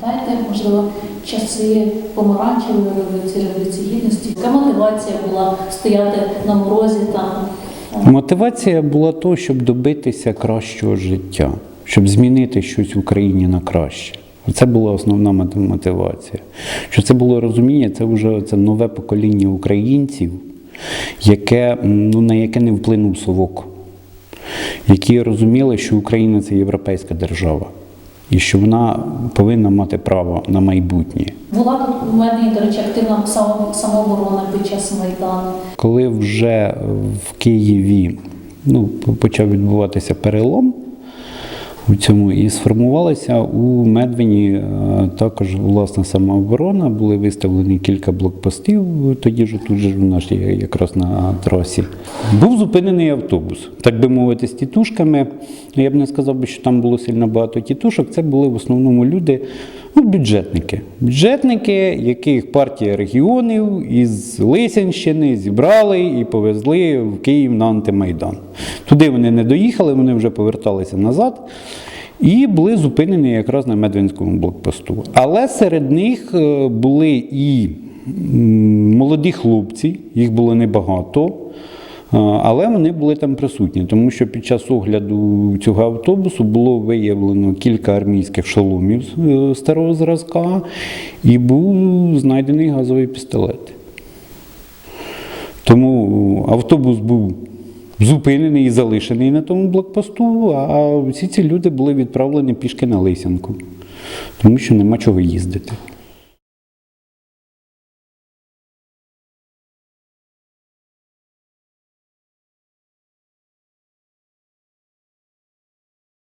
Пам'ятаєте, можливо, часи помаранчевої революції, революції гідності? Яка мотивація була стояти на морозі там? Мотивація була то, щоб добитися кращого життя, щоб змінити щось в Україні на краще. Це була основна мотивація. Що це було розуміння, це вже це нове покоління українців, яке, ну, на яке не вплинув совок, які розуміли, що Україна це європейська держава, і що вона повинна мати право на майбутнє. Була тут у мене, до речі, активна само- самооборона під час Майдану. Коли вже в Києві ну, почав відбуватися перелом у цьому, і сформувалася у Медвені е, також власна самооборона, були виставлені кілька блокпостів, тоді ж тут же в є якраз на трасі. Був зупинений автобус, так би мовити, з тітушками. Я б не сказав що там було сильно багато тітушок. Це були в основному люди, ну, бюджетники. Бюджетники, яких партія регіонів із Лисянщини зібрали і повезли в Київ на антимайдан. Туди вони не доїхали, вони вже поверталися назад. І були зупинені якраз на Медвинському блокпосту. Але серед них е, були і молоді хлопці, їх було небагато. Але вони були там присутні, тому що під час огляду цього автобусу було виявлено кілька армійських шоломів е, старого зразка, і був знайдений газовий пістолет. Тому автобус був зупинений і залишений на тому блокпосту, а всі ці люди були відправлені пішки на Лисянку, тому що нема чого їздити.